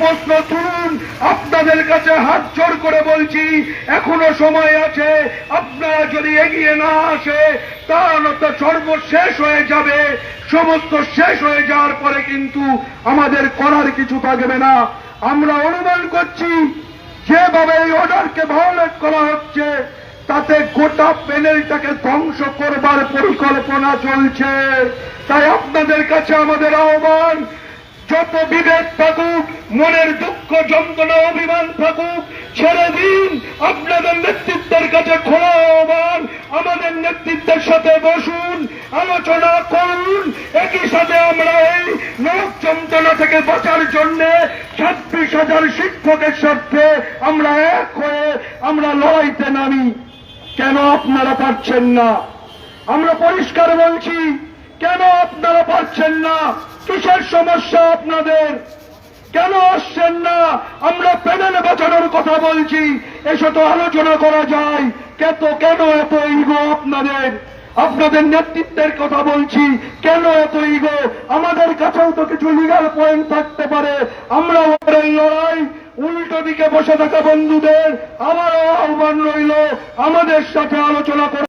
প্রশ্ন তুলুন। আপনাদের কাছে হাত জোর করে বলছি, এখনও সময় আছে। আপনারা যদি এগিয়ে না আসে তাহলে তো সর্বশেষ হয়ে যাবে। সমস্ত শেষ হয়ে যাওয়ার পরে কিন্তু আমাদের করার কিছু থাকবে না। আমরা অনুমান করছি, যেভাবে এই অর্ডারকে ভায়োলেট করা হচ্ছে, তাতে গোটা প্যানেলটাকে ধ্বংস করবার পরিকল্পনা চলছে। তাই আপনাদের কাছে আমাদের আহ্বান যত বিভেদ থাকুক, মনের দুঃখ, যন্ত্রণা, অভিমান থাকুক ছেড়ে দিন আপনাদের নেতৃত্বের কাছে খোলা আহ্বান, আমাদের নেতৃত্বের সাথে বসুন, আলোচনা করুন, একই সাথে আমরা এই লোক যন্ত্রণা থেকে বাঁচার জন্য ছাব্বিশ হাজার শিক্ষকের সাথে আমরা এক হয়ে আমরা লড়াইতে নামি। কেন আপনারা পারছেন না? আমরা পরিষ্কার বলছি কেন আপনারা পারছেন না? কিসের সমস্যা আপনাদের? কেন আসছেন না? আমরা প্যানেলে বাঁচানোর কথা বলছি। এসে তো আলোচনা করা যায়। কেত, কেন এত ইগো আপনাদের? আপনাদের নেতৃত্বের কথা বলছি। কেন এত ইগো আমাদের কাছেও তো কিছু লিগাল পয়েন্ট থাকতে পারে। আমরা ওদের লড়াই উল্টো দিকে বসে থাকা বন্ধুদের আবারও আহ্বান রইল। আমাদের সাথে আলোচনা করে